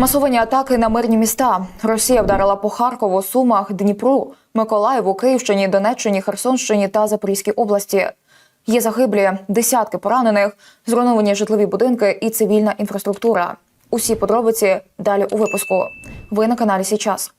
Масовані атаки на мирні міста. Росія вдарила по Харкову, Сумах, Дніпру, Миколаєву, Київщині, Донеччині, Херсонщині та Запорізькій області. Є загиблі, десятки поранених, зруйновані житлові будинки і цивільна інфраструктура. Усі подробиці далі у випуску. Ви на каналі Січас.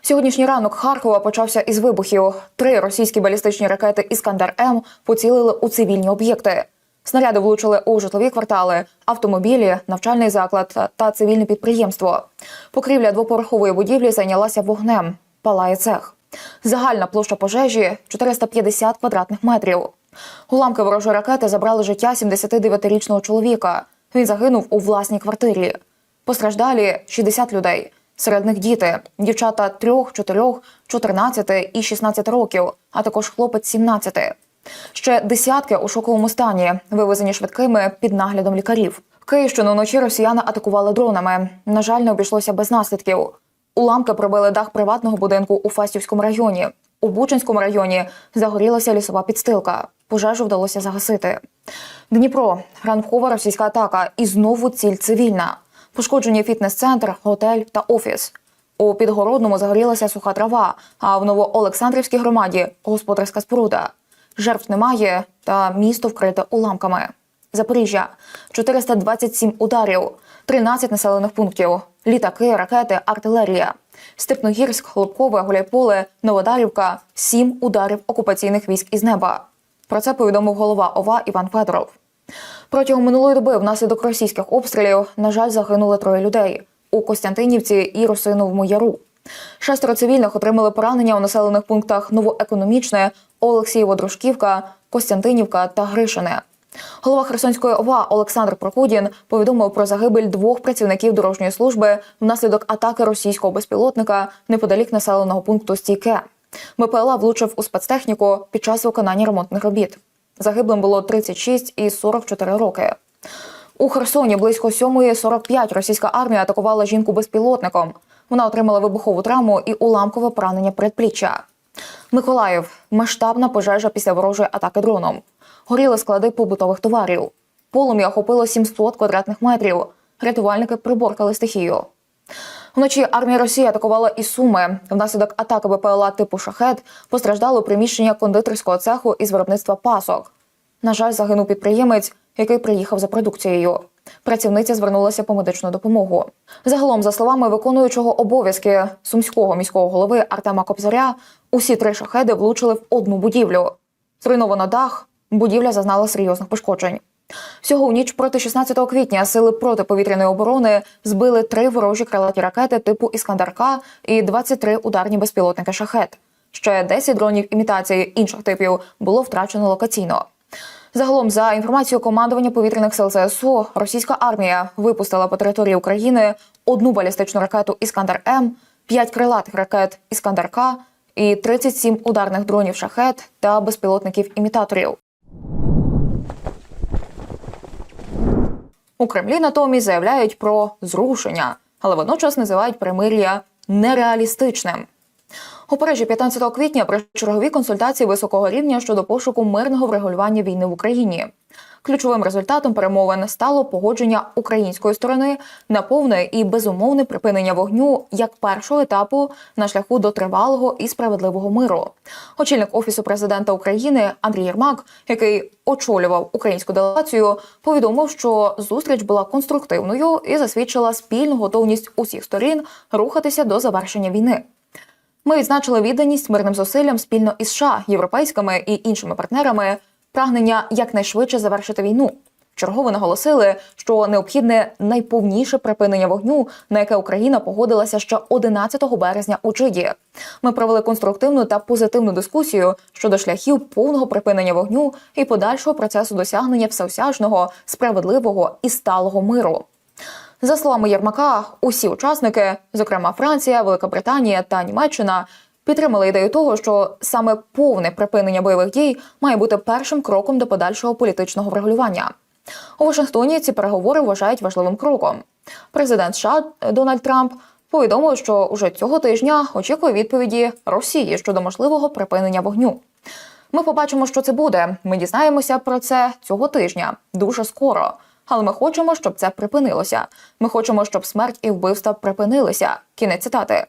Сьогоднішній ранок Харкова почався із вибухів. Три російські балістичні ракети Іскандер М поцілили у цивільні об'єкти. Снаряди влучили у житлові квартали, автомобілі, навчальний заклад та- цивільне підприємство. Покрівля двоповерхової будівлі зайнялася вогнем. Палає цех. Загальна площа пожежі 450 квадратних метрів. Уламки ворожої ракети забрали життя 79-річного чоловіка. Він загинув у власній квартирі. Постраждалі 60 людей. Серед них діти, дівчата 3, 4, 14 і 16 років, а також хлопець 17. Ще десятки у шоковому стані, вивезені швидкими під наглядом лікарів. Київщину вночі росіяни атакували дронами. На жаль, не обійшлося без наслідків. Уламки пробили дах приватного будинку у Фастівському районі. У Бучинському районі загорілася лісова підстилка. Пожежу вдалося загасити. Дніпро ранкова російська атака і знову ціль цивільна. Пошкоджені фітнес-центр, готель та офіс. У Підгородному загорілася суха трава, а в Новоолександрівській громаді господарська споруда. Жертв немає, та місто вкрите уламками. Запоріжжя 427 ударів, 13 населених пунктів, літаки, ракети, артилерія. Степногірськ, Хлопкове, Гуляйполе, Новодарівка 7 ударів окупаційних військ із неба. Про це повідомив голова ОВА Іван Федоров. Протягом минулої доби внаслідок російських обстрілів, на жаль, загинули троє людей у Костянтинівці і Росиновому Яру. Шестеро цивільних отримали поранення у населених пунктах Новоекономічне, Олексієво-Дружківка, Костянтинівка та Гришине. Голова Херсонської ОВА Олександр Прокудін повідомив про загибель двох працівників дорожньої служби внаслідок атаки російського безпілотника неподалік населеного пункту Стійке. БПЛА влучив у спецтехніку під час виконання ремонтних робіт. Загиблим було 36 і 44 роки. У Херсоні близько 7.45 російська армія атакувала жінку безпілотником. Вона отримала вибухову травму і уламкове поранення передпліччя. Миколаїв масштабна пожежа після ворожої атаки дроном. Горіли склади побутових товарів. Полум'я охопило 700 квадратних метрів. Рятувальники приборкали стихію. Вночі армія Росії атакувала і Суми. Внаслідок атаки БПЛА типу шахет постраждало приміщення кондитерського цеху із виробництва пасок. На жаль, загинув підприємець, який приїхав за продукцією. Працівниця звернулася по медичну допомогу. Загалом, за словами виконуючого обов'язки сумського міського голови Артема Кобзаря, усі три шахеди влучили в одну будівлю. Зруйновано дах, будівля зазнала серйозних пошкоджень. Всього у ніч проти 16 квітня сили протиповітряної оборони збили три ворожі крилаті ракети типу Іскандер-К і 23 ударні безпілотники шахет. Ще 10 дронів імітації інших типів було втрачено локаційно. Загалом, за інформацією командування повітряних сил ЗСУ, російська армія випустила по території України одну балістичну ракету Іскандер М, 5 крилатих ракет Іскандер К і 37 ударних дронів шахет та безпілотників імітаторів. У Кремлі натомість заявляють про зрушення, але водночас називають примир'я нереалістичним. У Парижі 15 квітня при черговій консультації високого рівня щодо пошуку мирного врегулювання війни в Україні. Ключовим результатом перемовин стало погодження української сторони на повне і безумовне припинення вогню як першого етапу на шляху до тривалого і справедливого миру. Очільник офісу президента України Андрій Єрмак, який очолював українську делегацію, повідомив, що зустріч була конструктивною і засвідчила спільну готовність усіх сторін рухатися до завершення війни. Ми відзначили відданість мирним зусиллям спільно із США, європейськими і іншими партнерами, прагнення якнайшвидше завершити війну. Чергово наголосили, що необхідне найповніше припинення вогню, на яке Україна погодилася ще 11 березня у Чиді. Ми провели конструктивну та позитивну дискусію щодо шляхів повного припинення вогню і подальшого процесу досягнення всеосяжного, справедливого і сталого миру. За словами Єрмака, усі учасники, зокрема Франція, Велика Британія та Німеччина, підтримали ідею того, що саме повне припинення бойових дій має бути першим кроком до подальшого політичного врегулювання. У Вашингтоні ці переговори вважають важливим кроком. Президент США Дональд Трамп повідомив, що уже цього тижня очікує відповіді Росії щодо можливого припинення вогню. Ми побачимо, що це буде. Ми дізнаємося про це цього тижня дуже скоро. Але ми хочемо, щоб це припинилося. Ми хочемо, щоб смерть і вбивства припинилися. Кінець цитати.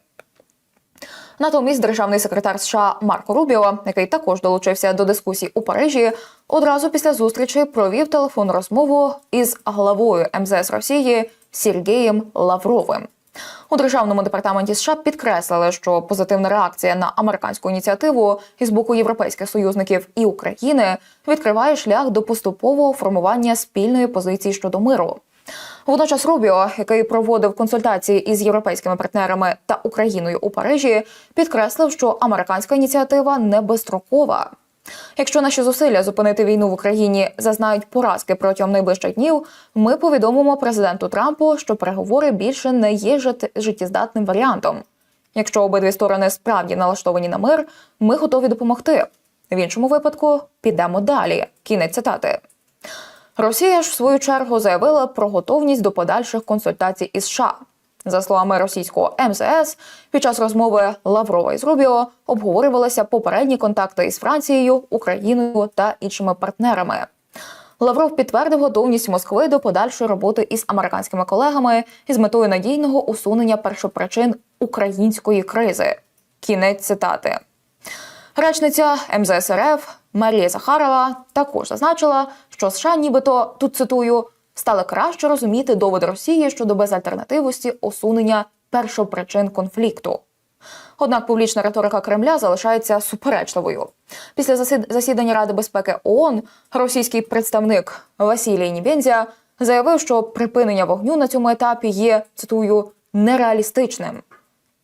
Натомість державний секретар США Марко Рубіо, який також долучився до дискусій у Парижі, одразу після зустрічі провів телефонну розмову із главою МЗС Росії Сергієм Лавровим. У державному департаменті США підкреслили, що позитивна реакція на американську ініціативу із боку європейських союзників і України відкриває шлях до поступового формування спільної позиції щодо миру. Водночас Рубіо, який проводив консультації із європейськими партнерами та Україною у Парижі, підкреслив, що американська ініціатива не безстрокова. Якщо наші зусилля зупинити війну в Україні зазнають поразки протягом найближчих днів, ми повідомимо президенту Трампу, що переговори більше не є життєздатним варіантом. Якщо обидві сторони справді налаштовані на мир, ми готові допомогти. В іншому випадку підемо далі. Кінець цитати. Росія ж в свою чергу заявила про готовність до подальших консультацій із США. За словами російського МЗС, під час розмови Лаврова із Рубіо обговорювалися попередні контакти із Францією, Україною та іншими партнерами. Лавров підтвердив готовність Москви до подальшої роботи із американськими колегами із метою надійного усунення першопричин української кризи. Кінець цитати. Речниця МЗС РФ Марія Захарова також зазначила, що США, нібито тут цитую, стали краще розуміти доводи Росії щодо безальтернативності усунення першопричин конфлікту. Однак публічна риторика Кремля залишається суперечливою. Після засідання Ради безпеки ООН російський представник Василій Нібензя заявив, що припинення вогню на цьому етапі є цитую нереалістичним.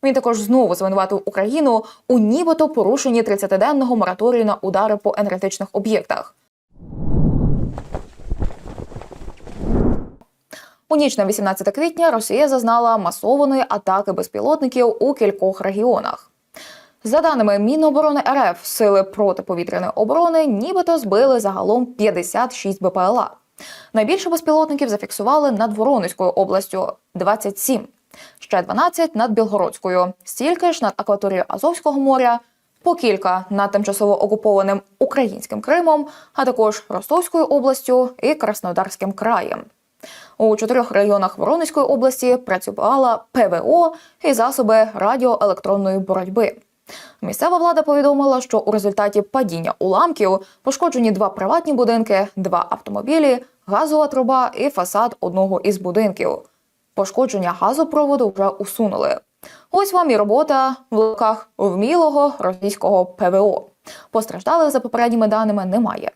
Він також знову звинуватив Україну у нібито порушенні 30-денного мораторію на удари по енергетичних об'єктах. У ніч на 18 квітня Росія зазнала масованої атаки безпілотників у кількох регіонах. За даними Міноборони РФ, сили протиповітряної оборони нібито збили загалом 56 БПЛА. Найбільше безпілотників зафіксували над Воронезькою областю 27, ще 12 над Білгородською, стільки ж над акваторією Азовського моря, по кілька над тимчасово окупованим українським Кримом, а також Ростовською областю і Краснодарським краєм. У чотирьох районах Воронезької області працювала ПВО і засоби радіоелектронної боротьби. Місцева влада повідомила, що у результаті падіння уламків пошкоджені два приватні будинки, два автомобілі, газова труба і фасад одного із будинків. Пошкодження газопроводу вже усунули. Ось вам і робота в луках вмілого російського ПВО. Постраждалих за попередніми даними немає.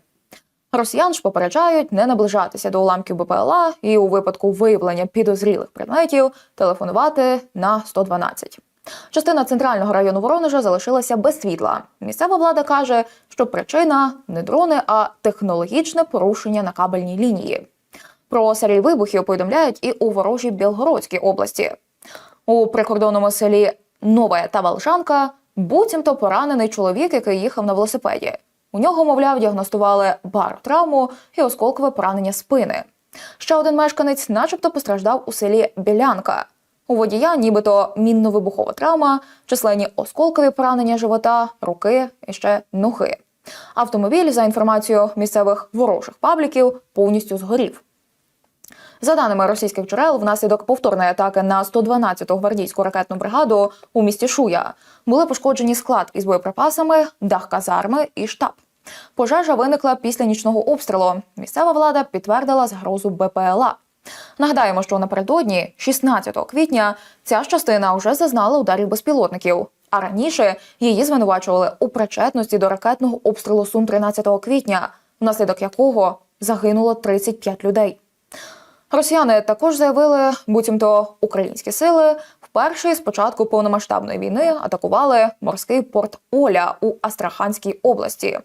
Росіян ж попереджають не наближатися до уламків БПЛА і у випадку виявлення підозрілих предметів телефонувати на 112. Частина центрального району Воронежа залишилася без світла. Місцева влада каже, що причина не дрони, а технологічне порушення на кабельній лінії. Про серії вибухів повідомляють і у ворожій Білгородській області. У прикордонному селі Нове та Волжанка буцімто поранений чоловік, який їхав на велосипеді. У нього, мовляв, діагностували баротравму і осколкове поранення спини. Ще один мешканець, начебто, постраждав у селі Білянка. У водія, нібито мінно-вибухова травма, численні осколкові поранення живота, руки і ще ноги. Автомобіль, за інформацією місцевих ворожих пабліків, повністю згорів. За даними російських джерел, внаслідок повторної атаки на 112-ту гвардійську ракетну бригаду у місті Шуя були пошкоджені склад із боєприпасами, дах казарми і штаб. Пожежа виникла після нічного обстрілу. Місцева влада підтвердила загрозу БПЛА. Нагадаємо, що напередодні, 16 квітня, ця частина вже зазнала ударів безпілотників. А раніше її звинувачували у причетності до ракетного обстрілу Сум 13 квітня, внаслідок якого загинуло 35 людей. Росіяни також заявили, буцімто українські сили вперше з початку повномасштабної війни атакували морський порт Оля у Астраханській області.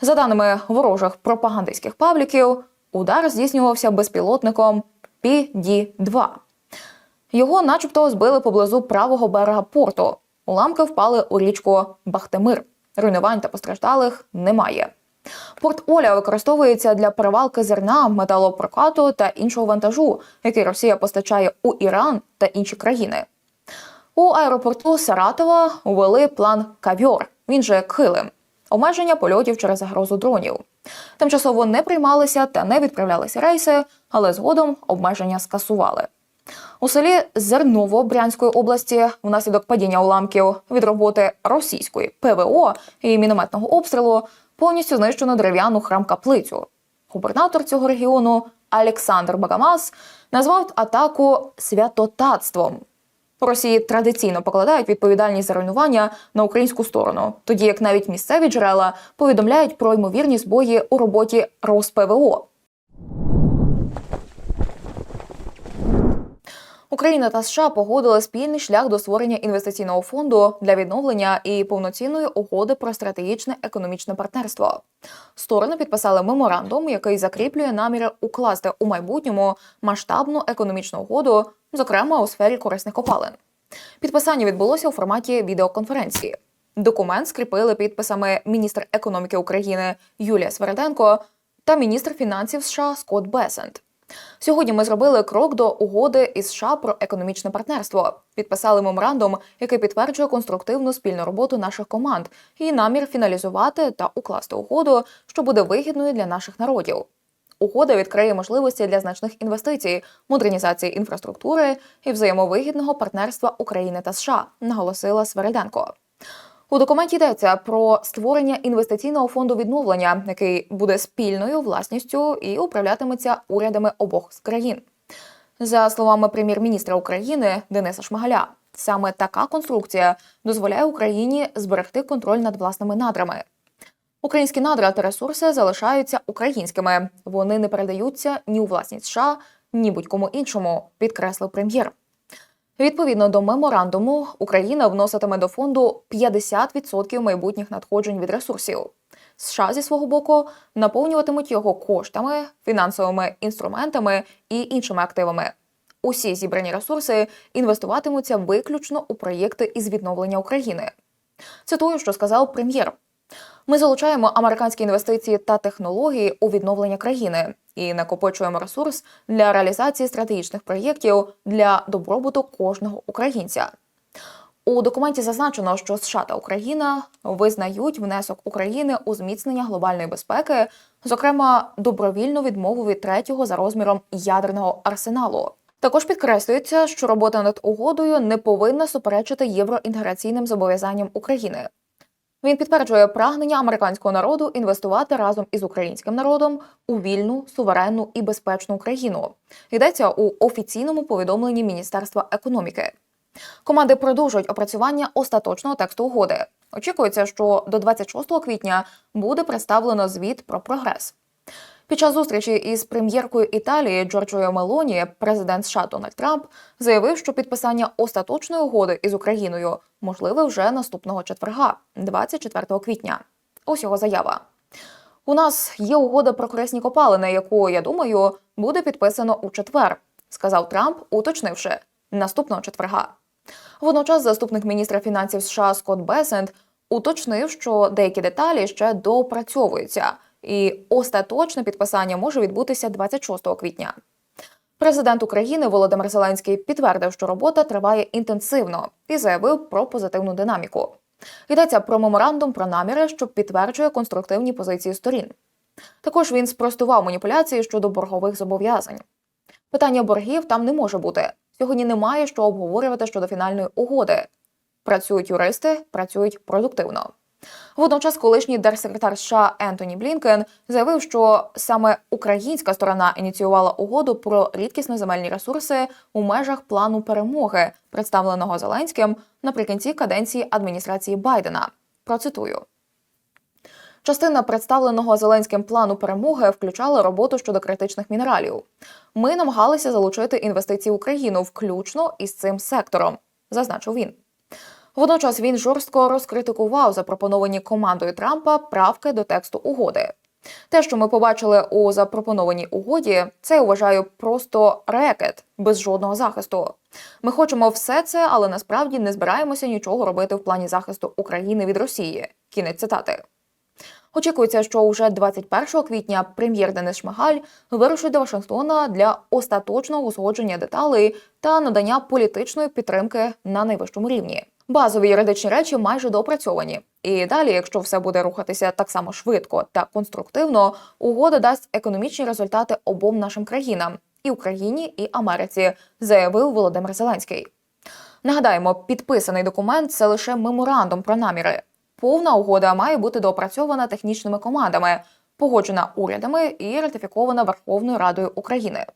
За даними ворожих пропагандистських пабліків, удар здійснювався безпілотником PD-2. Його, начебто, збили поблизу правого берега порту. Уламки впали у річку Бахтимир. Руйнувань та постраждалих немає. Порт Оля використовується для перевалки зерна, металопрокату та іншого вантажу, який Росія постачає у Іран та інші країни. У аеропорту Саратова ввели план Кавьор, він же Килим, обмеження польотів через загрозу дронів. Тимчасово не приймалися та не відправлялися рейси, але згодом обмеження скасували. У селі Зерново Брянської області внаслідок падіння уламків від роботи російської ПВО і мінометного обстрілу повністю знищено дерев'яну храм-каплицю. Губернатор цього регіону Олександр Багамас назвав атаку святотатством. Росії традиційно покладають відповідальність за руйнування на українську сторону, тоді як навіть місцеві джерела повідомляють про ймовірні збої у роботі РосПВО. Україна та США погодили спільний шлях до створення інвестиційного фонду для відновлення і повноцінної угоди про стратегічне економічне партнерство. Сторони підписали меморандум, який закріплює наміри укласти у майбутньому масштабну економічну угоду, зокрема у сфері корисних копалин. Підписання відбулося у форматі відеоконференції. Документ скріпили підписами міністр економіки України Юлія Свереденко та міністр фінансів США Скотт Бесент. Сьогодні ми зробили крок до угоди із США про економічне партнерство. Підписали меморандум, який підтверджує конструктивну спільну роботу наших команд і намір фіналізувати та укласти угоду, що буде вигідною для наших народів. Угода відкриє можливості для значних інвестицій, модернізації інфраструктури і взаємовигідного партнерства України та США, наголосила Свереденко. У документі йдеться про створення інвестиційного фонду відновлення, який буде спільною власністю і управлятиметься урядами обох з країн. За словами прем'єр-міністра України Дениса Шмигаля, саме така конструкція дозволяє Україні зберегти контроль над власними надрами. Українські надра та ресурси залишаються українськими. Вони не передаються ні у власність США, ні будь-кому іншому, підкреслив прем'єр. Відповідно до меморандуму, Україна вноситиме до фонду 50% майбутніх надходжень від ресурсів. США зі свого боку наповнюватимуть його коштами, фінансовими інструментами і іншими активами. Усі зібрані ресурси інвестуватимуться виключно у проєкти із відновлення України. Цитую, що сказав прем'єр. Ми залучаємо американські інвестиції та технології у відновлення країни і накопичуємо ресурс для реалізації стратегічних проєктів для добробуту кожного українця. У документі зазначено, що США та Україна визнають внесок України у зміцнення глобальної безпеки, зокрема добровільну відмову від третього за розміром ядерного арсеналу. Також підкреслюється, що робота над угодою не повинна суперечити євроінтеграційним зобов'язанням України. Він підтверджує прагнення американського народу інвестувати разом із українським народом у вільну, суверенну і безпечну країну. Йдеться у офіційному повідомленні Міністерства економіки. Команди продовжують опрацювання остаточного тексту угоди. Очікується, що до 26 квітня буде представлено звіт про прогрес. Під час зустрічі із прем'єркою Італії Джорджою Мелоні президент США Дональд Трамп заявив, що підписання остаточної угоди із Україною можливе вже наступного четверга, 24 квітня. Ось його заява. У нас є угода про корисні копалини, яку я думаю буде підписано у четвер, сказав Трамп, уточнивши наступного четверга. Водночас, заступник міністра фінансів США Скотт Бесент уточнив, що деякі деталі ще доопрацьовуються, і остаточне підписання може відбутися 26 квітня. Президент України Володимир Зеленський підтвердив, що робота триває інтенсивно і заявив про позитивну динаміку. Йдеться про меморандум про наміри, що підтверджує конструктивні позиції сторін. Також він спростував маніпуляції щодо боргових зобов'язань. Питання боргів там не може бути. Сьогодні немає що обговорювати щодо фінальної угоди. Працюють юристи, працюють продуктивно. Водночас, колишній держсекретар США Ентоні Блінкен заявив, що саме українська сторона ініціювала угоду про рідкісно земельні ресурси у межах плану перемоги, представленого Зеленським наприкінці каденції адміністрації Байдена. Процитую. Частина представленого Зеленським плану перемоги включала роботу щодо критичних мінералів. Ми намагалися залучити інвестиції в Україну, включно із цим сектором, зазначив він. Водночас він жорстко розкритикував запропоновані командою Трампа правки до тексту угоди. Те, що ми побачили у запропонованій угоді, це я вважаю просто рекет без жодного захисту. Ми хочемо все це, але насправді не збираємося нічого робити в плані захисту України від Росії. Кінець цитати. Очікується, що уже 21 квітня прем'єр Денис Шмигаль вирушить до Вашингтона для остаточного узгодження деталей та надання політичної підтримки на найвищому рівні. Базові юридичні речі майже доопрацьовані. І далі, якщо все буде рухатися так само швидко та конструктивно, угода дасть економічні результати обом нашим країнам і Україні, і Америці, заявив Володимир Зеленський. Нагадаємо, підписаний документ це лише меморандум про наміри. Повна угода має бути доопрацьована технічними командами, погоджена урядами і ратифікована Верховною Радою України.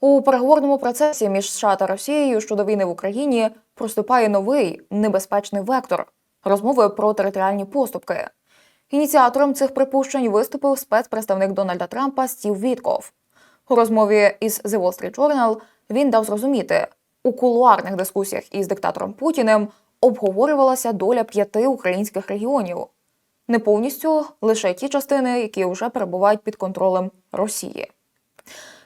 У переговорному процесі між США та Росією щодо війни в Україні проступає новий небезпечний вектор розмови про територіальні поступки. Ініціатором цих припущень виступив спецпредставник Дональда Трампа Стів Вітков. У розмові із The Wall Street Journal він дав зрозуміти, у кулуарних дискусіях із диктатором Путіним обговорювалася доля п'яти українських регіонів. Не повністю лише ті частини, які вже перебувають під контролем Росії.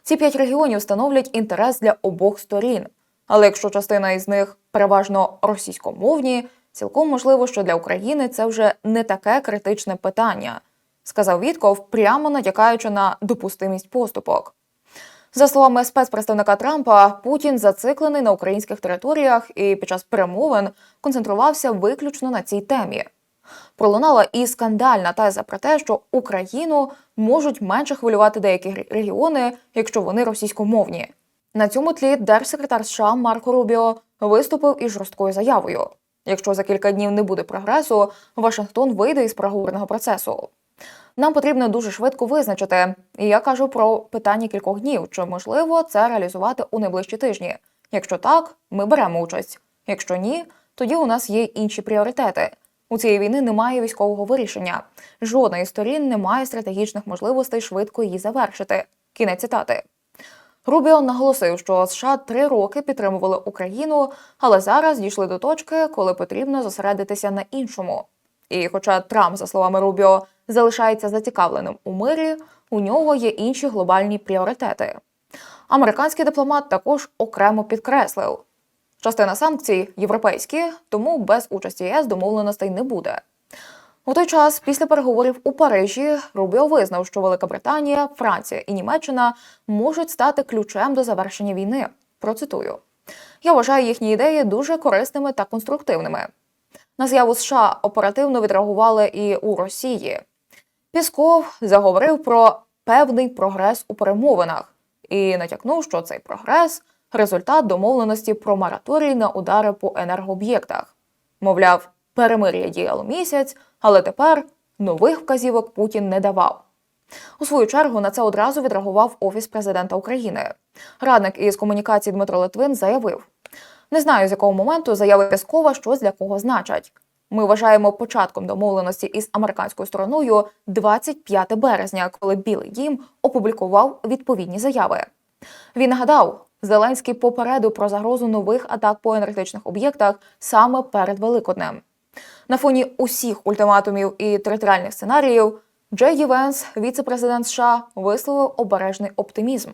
Ці п'ять регіонів становлять інтерес для обох сторін. Але якщо частина із них переважно російськомовні, цілком можливо, що для України це вже не таке критичне питання, сказав Вітков, прямо натякаючи на допустимість поступок. За словами спецпредставника Трампа, Путін зациклений на українських територіях і під час перемовин концентрувався виключно на цій темі. Пролунала і скандальна теза про те, що Україну можуть менше хвилювати деякі регіони, якщо вони російськомовні. На цьому тлі держсекретар США Марко Рубіо виступив із жорсткою заявою: якщо за кілька днів не буде прогресу, Вашингтон вийде із переговорного процесу. Нам потрібно дуже швидко визначити, і я кажу про питання кількох днів, чи можливо це реалізувати у найближчі тижні. Якщо так, ми беремо участь. Якщо ні, тоді у нас є інші пріоритети. У цієї війни немає військового вирішення. Жодна із сторін не має стратегічних можливостей швидко її завершити. Кінець цитати. Рубіо наголосив, що США три роки підтримували Україну, але зараз дійшли до точки, коли потрібно зосередитися на іншому. І хоча Трамп, за словами Рубіо, залишається зацікавленим у мирі, у нього є інші глобальні пріоритети. Американський дипломат також окремо підкреслив, частина санкцій європейські, тому без участі ЄС домовленостей не буде. У той час, після переговорів у Парижі, Рубіо визнав, що Велика Британія, Франція і Німеччина можуть стати ключем до завершення війни. Процитую: я вважаю їхні ідеї дуже корисними та конструктивними. На з'яву США оперативно відреагували і у Росії. Пісков заговорив про певний прогрес у перемовинах і натякнув, що цей прогрес результат домовленості про мораторій на удари по енергооб'єктах. Мовляв, перемир'я діяло місяць, але тепер нових вказівок Путін не давав. У свою чергу на це одразу відреагував Офіс президента України. Радник із комунікації Дмитро Литвин заявив: не знаю, з якого моменту заяви Пескова щось для кого значать. Ми вважаємо початком домовленості із американською стороною 25 березня, коли Білий Дім опублікував відповідні заяви. Він нагадав, Зеленський попередив про загрозу нових атак по енергетичних об'єктах саме перед Великоднем. На фоні усіх ультиматумів і територіальних сценаріїв Джей Ді Венс, віце-президент США, висловив обережний оптимізм.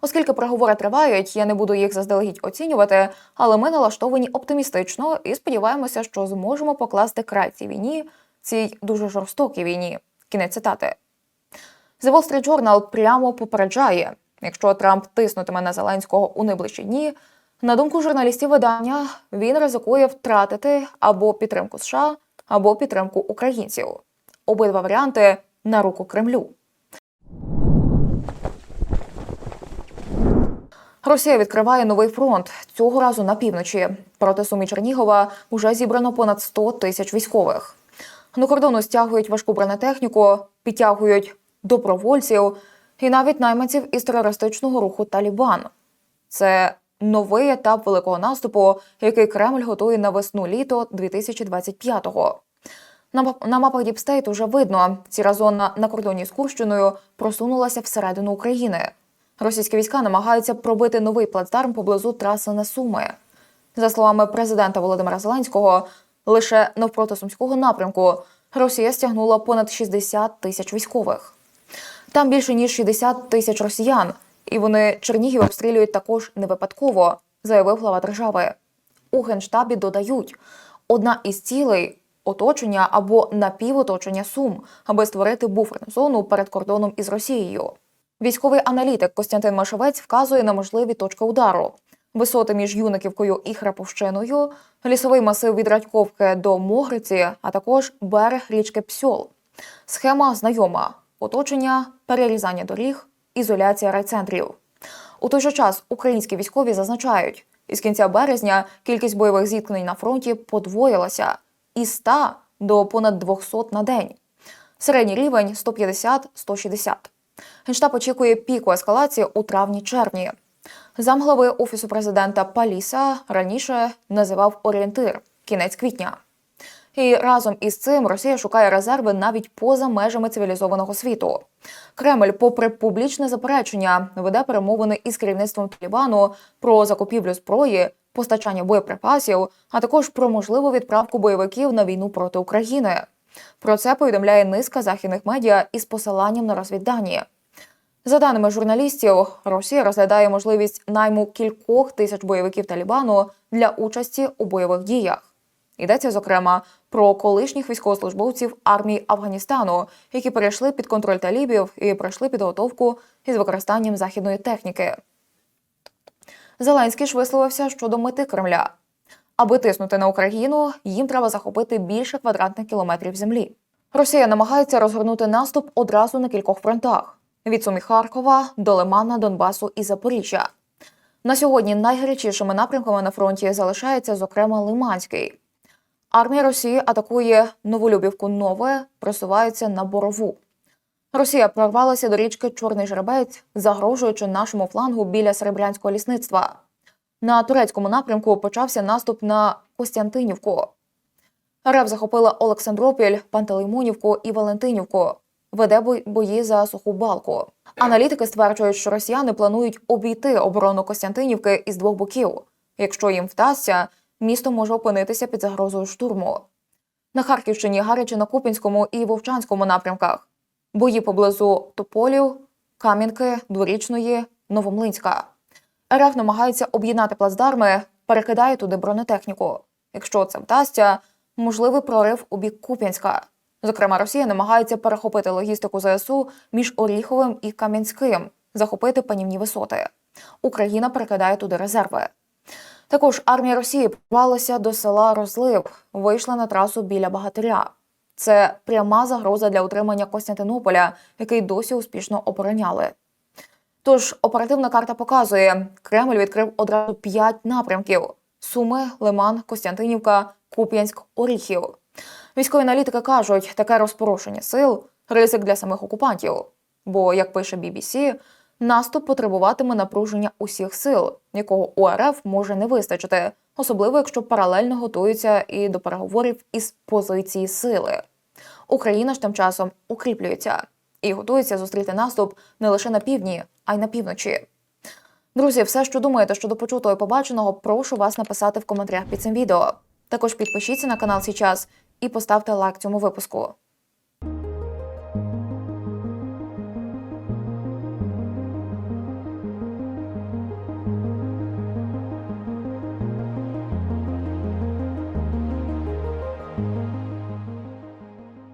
Оскільки переговори тривають, я не буду їх заздалегідь оцінювати, але ми налаштовані оптимістично і сподіваємося, що зможемо покласти край цій війні, цій дуже жорстокій війні. Кінець цитати. The Wall Street Journal прямо попереджає, якщо Трамп тиснутиме на Зеленського у найближчі дні, на думку журналістів видання, він ризикує втратити або підтримку США, або підтримку українців. Обидва варіанти на руку Кремлю. Росія відкриває новий фронт цього разу на півночі. Проти Сумі Чернігова вже зібрано понад 100 тисяч військових. До кордону стягують важку бронетехніку, підтягують добровольців і навіть найманців із терористичного руху Талібан. Це новий етап великого наступу, який Кремль готує на весну-літо 2025-го. На, мап- на мапах Діпстейт уже видно, ціра зона на кордоні з Курщиною просунулася всередину України. Російські війська намагаються пробити новий плацдарм поблизу траси на Суми. За словами президента Володимира Зеленського, лише навпроти сумського напрямку Росія стягнула понад 60 тисяч військових. Там більше ніж 60 тисяч росіян, і вони Чернігів обстрілюють також не випадково, заявив глава держави. У генштабі додають, одна із цілей оточення або напівоточення Сум, аби створити буферну зону перед кордоном із Росією. Військовий аналітик Костянтин Машевець вказує на можливі точки удару. Висоти між Юниківкою і Храповщиною, лісовий масив від Радьковки до Могриці, а також берег річки Псьол. Схема знайома: оточення, перерізання доріг, ізоляція райцентрів. У той же час українські військові зазначають, із кінця березня кількість бойових зіткнень на фронті подвоїлася із 100 до понад 200 на день. Середній рівень 150-160. Генштаб очікує піку ескалації у травні-червні. Замглави офісу президента Паліса раніше називав орієнтир кінець квітня. І разом із цим Росія шукає резерви навіть поза межами цивілізованого світу. Кремль, попри публічне заперечення, веде перемовини із керівництвом Талібану про закупівлю зброї, постачання боєприпасів, а також про можливу відправку бойовиків на війну проти України. Про це повідомляє низка західних медіа із посиланням на розвіддані. За даними журналістів, Росія розглядає можливість найму кількох тисяч бойовиків Талібану для участі у бойових діях. Йдеться зокрема про колишніх військовослужбовців армії Афганістану, які перейшли під контроль талібів і пройшли підготовку із використанням західної техніки. Зеленський ж висловився щодо мети Кремля. Аби тиснути на Україну, їм треба захопити більше квадратних кілометрів землі. Росія намагається розгорнути наступ одразу на кількох фронтах: від сумі Харкова до Лимана, Донбасу і Запоріжжя. На сьогодні найгарячішими напрямками на фронті залишається, зокрема, Лиманський. Армія Росії атакує Новолюбівку Нове, просувається на Борову. Росія прорвалася до річки Чорний Жеребець, загрожуючи нашому флангу біля Серебрянського лісництва. На турецькому напрямку почався наступ на Костянтинівку. РФ захопила Олександропіль, Пантелеймонівку і Валентинівку. Веде бої за суху балку. Аналітики стверджують, що росіяни планують обійти оборону Костянтинівки із двох боків. Якщо їм вдасться, місто може опинитися під загрозою штурму. На Харківщині гаряче на Купінському і Вовчанському напрямках. Бої поблизу Тополів, Кам'янки, Дворічної, Новомлинська. РФ намагається об'єднати плацдарми, перекидає туди бронетехніку. Якщо це вдасться, можливий прорив у бік Куп'янська. Зокрема, Росія намагається перехопити логістику ЗСУ між Оріховим і Кам'янським, захопити панівні висоти. Україна перекидає туди резерви. Також армія Росії прорвалася до села Розлив, вийшла на трасу біля Багатиря. Це пряма загроза для утримання Костянтинополя, який досі успішно обороняли. Тож оперативна карта показує, Кремль відкрив одразу п'ять напрямків: Суми, Лиман, Костянтинівка, Куп'янськ, Оріхів. Військові аналітики кажуть, таке розпорошення сил ризик для самих окупантів. Бо, як пише BBC, наступ потребуватиме напруження усіх сил, якого у РФ може не вистачити, особливо якщо паралельно готуються і до переговорів із позиції сили. Україна ж тим часом укріплюється і готується зустріти наступ не лише на півдні, а й на півночі. Друзі, все, що думаєте щодо почутого і побаченого, прошу вас написати в коментарях під цим відео. Також підпишіться на канал Січас і поставте лайк цьому випуску.